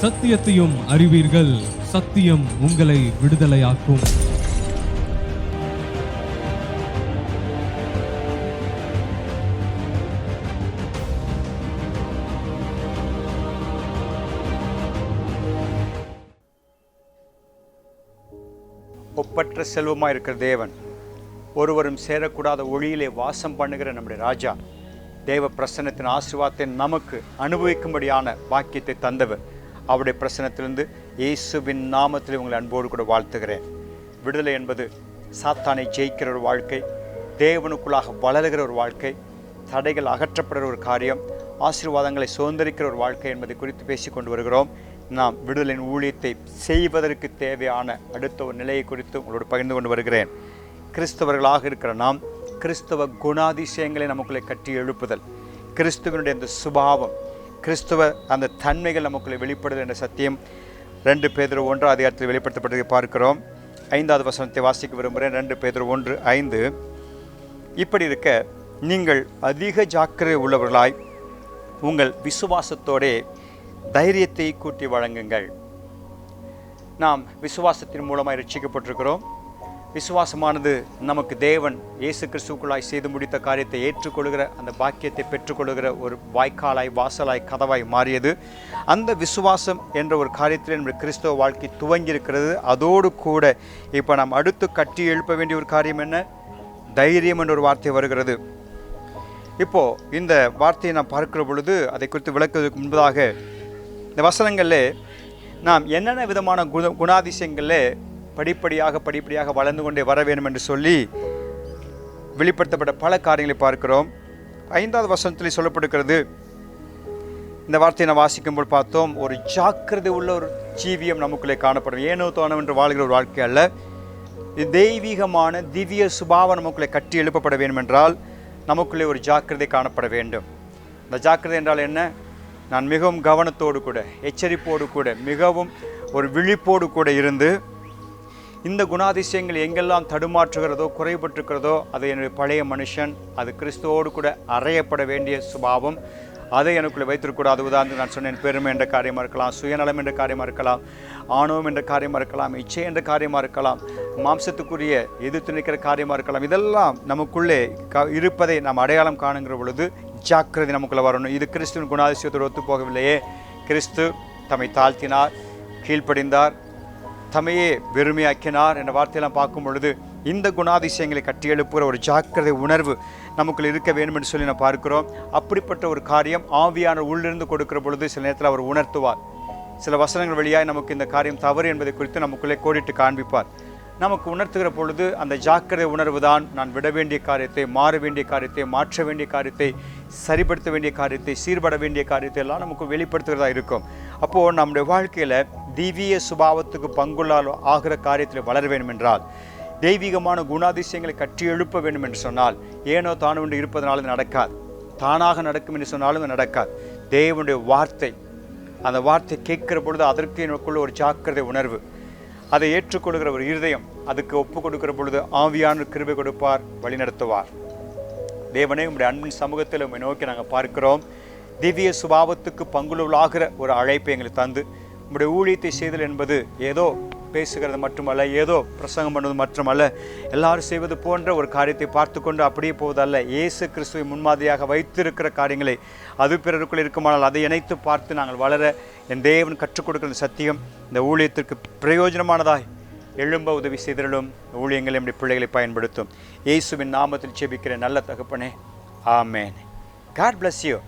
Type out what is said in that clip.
சத்தியத்தையும் அறிவீர்கள். சத்தியம் உங்களை விடுதலையாக்கும். ஒப்பற்ற செல்வமாக இருக்கிற தேவன் ஒருவரும் சேரக்கூடாத ஒளியிலே வாசம் பண்ணுகிற நம்முடைய ராஜா. தேவ பிரசன்னத்தின் ஆசீர்வாதத்தை நமக்கு அனுபவிக்கும்படியான பாக்கியத்தை தந்தவர். அவருடைய பிரசனத்திலிருந்து இயேசுவின் நாமத்தில் உங்களை அன்போடு கூட வாழ்த்துகிறேன். விடுதலை என்பது சாத்தானை ஜெயிக்கிற ஒரு வாழ்க்கை தேவனுக்குள்ளாக வளருகிற ஒரு வாழ்க்கை தடைகள் அகற்றப்படுற ஒரு காரியம் ஆசீர்வாதங்களை சுதந்திரிக்கிற ஒரு வாழ்க்கை என்பதை குறித்து பேசி கொண்டு வருகிறோம். நாம் விடுதலையின் ஊழியத்தை செய்வதற்கு தேவையான அடுத்த ஒரு நிலையை குறித்து உங்களோடு பகிர்ந்து கொண்டு வருகிறேன். கிறிஸ்தவர்களாக இருக்கிற நாம் கிறிஸ்தவ குணாதிசயங்களை நமக்குள்ளே கட்டி எழுப்புதல் கிறிஸ்துவனுடைய அந்த சுபாவம் கிறிஸ்துவ அந்த தன்மைகள் நமக்குள்ளே வெளிப்படுது என்ற சத்தியம் ரெண்டு பேதர் ஒன்று அதிகாரத்தில் வெளிப்படுத்தப்பட்டதை பார்க்கிறோம். ஐந்தாவது வசனத்தை வாசிக்க விரும்புகிறேன். ரெண்டு பேதர் ஒன்று ஐந்து. இப்படி இருக்க நீங்கள் அதிக ஜாக்கிரதை உள்ளவர்களாய் உங்கள் விசுவாசத்தோடே தைரியத்தை கூட்டி வழங்குங்கள். நாம் விசுவாசத்தின் மூலமாக ரட்சிக்கப்பட்டிருக்கிறோம் விசுவாசமானது நமக்கு தேவன் இயேசு கிறிஸ்துக்குள்ளாய் செய்து முடித்த காரியத்தை ஏற்றுக்கொள்கிற அந்த பாக்கியத்தை பெற்றுக்கொள்கிற ஒரு வாய்க்காலாய் வாசலாய் கதவாய் மாறியது. அந்த விசுவாசம் என்ற ஒரு காரியத்தில் நம்முடைய கிறிஸ்தவ வாழ்க்கை துவங்கி இருக்கிறது அதோடு கூட இப்போ நாம் அடுத்து கட்டி எழுப்ப வேண்டிய ஒரு காரியம் என்ன? தைரியம் என்ற ஒரு வார்த்தை வருகிறது. இப்போது இந்த வார்த்தையை நாம் பார்க்கிற பொழுது அதை குறித்து விளக்குவதற்கு முன்பதாக இந்த வசனங்களில் நாம் என்னென்ன விதமான குண குணாதிசயங்களில் படிப்படியாக படிப்படியாக வளர்ந்து கொண்டே வர வேண்டும் என்று சொல்லி வெளிப்படுத்தப்பட்ட பல காரியங்களை பார்க்கிறோம். ஐந்தாவது வசனத்தில் சொல்லப்படுகிறது இந்த வார்த்தையை நான் வாசிக்கும்போது பார்த்தோம் ஒரு ஜாக்கிரதை உள்ள ஒரு ஜீவியம் நமக்குள்ளே காணப்படும். ஏனோ தோணம் என்று வாழ்கிற ஒரு வாழ்க்கை அல்ல. இது தெய்வீகமான திவ்ய சுபாவம் நமக்குள்ளே கட்டி எழுப்பப்பட வேண்டும் என்றால் நமக்குள்ளே ஒரு ஜாக்கிரதை காணப்பட வேண்டும். இந்த ஜாக்கிரதை என்றால் என்ன? நான் மிகவும் கவனத்தோடு கூட எச்சரிப்போடு கூட மிகவும் ஒரு விழிப்போடு கூட இருந்து இந்த குணாதிசயங்கள் எங்கெல்லாம் தடுமாற்றுகிறதோ குறைபட்டிருக்கிறதோ அது என்னுடைய பழைய மனுஷன் அது கிறிஸ்துவோடு கூட அறையப்பட வேண்டிய சுபாவம் அதை எனக்குள்ளே வைத்திருக்கூடாது உதாரணத்துக்கு நான் சொன்னேன் பெருமை என்ற காரியமாக இருக்கலாம் சுயநலம் என்ற காரியமாக இருக்கலாம் ஆணவம் என்ற காரியமாக இருக்கலாம் இச்சை என்ற காரியமாக இருக்கலாம் மாம்சத்துக்குரிய எதிர்த்து நிற்கிற காரியமாக இருக்கலாம் இதெல்லாம் நமக்குள்ளே க இருப்பதை நாம் அடையாளம் காணுங்கிற பொழுது ஜாக்கிரதை நமக்குள்ளே வரணும். இது கிறிஸ்துவின் குணாதிசயத்தோடு ஒத்து போகவில்லையே கிறிஸ்து தம்மை தாழ்த்தினார் கீழ்ப்படிந்தார் தமையே வெறுமையாக்கினார் என்ற வார்த்தையெல்லாம் பார்க்கும் பொழுது இந்த குணாதிசயங்களை கட்டி எழுப்புகிற ஒரு ஜாக்கிரதை உணர்வு நமக்குள்ள இருக்க வேண்டும் என்று சொல்லி நான் பார்க்கிறோம். அப்படிப்பட்ட ஒரு காரியம் ஆவியான உள்ளிருந்து கொடுக்கிற பொழுது சில நேரத்தில் அவர் உணர்த்துவார். சில வசனங்கள் வழியாக நமக்கு இந்த காரியம் தவறு என்பதை குறித்து நமக்குள்ளே கோடிட்டு காண்பிப்பார். நமக்கு உணர்த்துகிற பொழுது அந்த ஜாக்கிரதை உணர்வு தான் நான் விட வேண்டிய காரியத்தை மாற வேண்டிய காரியத்தை மாற்ற வேண்டிய காரியத்தை சரிப்படுத்த வேண்டிய காரியத்தை சீர்பட வேண்டிய காரியத்தை எல்லாம் நமக்கு வெளிப்படுத்துகிறதா இருக்கும். அப்போது நம்முடைய வாழ்க்கையில் திவ்ய சுபாவத்துக்கு பங்குள்ளால் ஆகிற காரியத்தில் வளர வேண்டும் என்றால் தெய்வீகமான குணாதிசயங்களை கட்டி எழுப்ப வேண்டும் என்று சொன்னால் ஏனோ தானோ என்று இருப்பதனாலும் நடக்காது. தானாக நடக்கும் என்று சொன்னாலும் நடக்காது. தேவனுடைய வார்த்தை அந்த வார்த்தை கேட்கிற பொழுது அதற்கு எனக்குள்ள ஒரு ஜாக்கிரதை உணர்வு. அதை ஏற்றுக்கொள்கிற ஒரு இருதயம் அதுக்கு ஒப்பு கொடுக்கிற பொழுது ஆவியான கிருபை கொடுப்பார் வழிநடத்துவார் தேவனே உங்களுடைய அன்பின் சமூகத்தில் உண்மை நோக்கி நாங்கள் பார்க்கிறோம். திவ்ய சுபாவத்துக்கு பங்குள்ளாகிற ஒரு அழைப்பை எங்களுக்கு தந்து நம்முடைய ஊழியத்தை செய்தல் என்பது ஏதோ பேசுகிறது மட்டுமல்ல ஏதோ பிரசங்கம் பண்ணுவது மட்டுமல்ல எல்லாரும் செய்வது போன்ற ஒரு காரியத்தை பார்த்து கொண்டு அப்படியே போவதல்ல. இயேசு கிறிஸ்துவை முன்மாதிரியாக வைத்திருக்கிற காரியங்களை அது பிறருக்குள் இருக்குமானால் அதை இணைத்து பார்த்து நாங்கள் வளர என் தேவன் கற்றுக் கொடுக்கிற சத்தியம் இந்த ஊழியத்திற்கு பிரயோஜனமானதாய் எழும்ப உதவி செய்திருளும் ஊழியங்களை நம்முடைய பிள்ளைகளை பயன்படுத்தும். இயேசுவின் நாமத்தில் செபிக்கிற நல்ல தகப்பனே. ஆமேன். God bless you